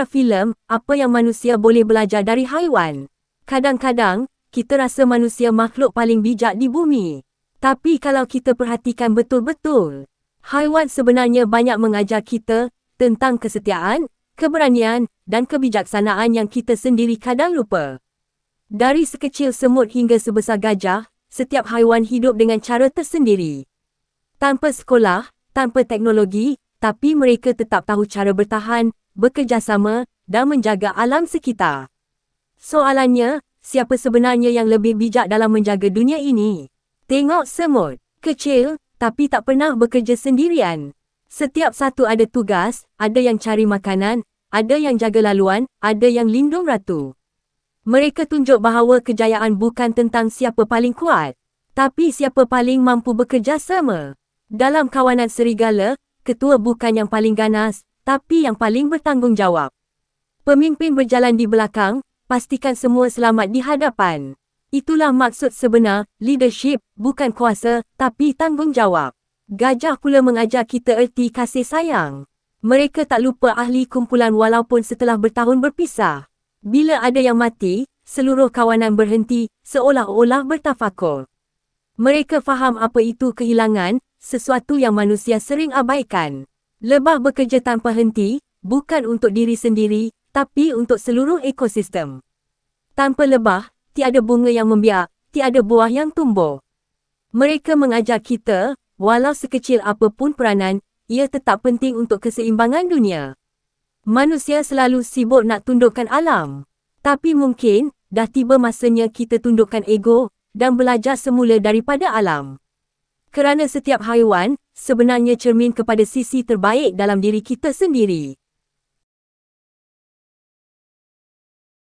Pakar filem, apa yang manusia boleh belajar dari haiwan? Kadang-kadang, kita rasa manusia makhluk paling bijak di bumi. Tapi kalau kita perhatikan betul-betul, haiwan sebenarnya banyak mengajar kita tentang kesetiaan, keberanian dan kebijaksanaan yang kita sendiri kadang lupa. Dari sekecil semut hingga sebesar gajah, setiap haiwan hidup dengan cara tersendiri. Tanpa sekolah, tanpa teknologi, tapi mereka tetap tahu cara bertahan, bekerjasama dan menjaga alam sekitar. Soalannya, siapa sebenarnya yang lebih bijak dalam menjaga dunia ini? Tengok semut, kecil tapi tak pernah bekerja sendirian. Setiap satu ada tugas, ada yang cari makanan, ada yang jaga laluan, ada yang lindung ratu. Mereka tunjuk bahawa kejayaan bukan tentang siapa paling kuat, tapi siapa paling mampu bekerja sama. Dalam kawanan serigala, ketua bukan yang paling ganas, tapi yang paling bertanggungjawab. Pemimpin berjalan di belakang, pastikan semua selamat di hadapan. Itulah maksud sebenar, leadership, bukan kuasa, tapi tanggungjawab. Gajah pula mengajar kita erti kasih sayang. Mereka tak lupa ahli kumpulan walaupun setelah bertahun berpisah. Bila ada yang mati, seluruh kawanan berhenti, seolah-olah bertafakur. Mereka faham apa itu kehilangan, sesuatu yang manusia sering abaikan. Lebah bekerja tanpa henti, bukan untuk diri sendiri, tapi untuk seluruh ekosistem. Tanpa lebah, tiada bunga yang membiak, tiada buah yang tumbuh. Mereka mengajar kita, walau sekecil apapun peranan, ia tetap penting untuk keseimbangan dunia. Manusia selalu sibuk nak tundukkan alam. Tapi mungkin, dah tiba masanya kita tundukkan ego dan belajar semula daripada alam. Kerana setiap haiwan sebenarnya cermin kepada sisi terbaik dalam diri kita sendiri.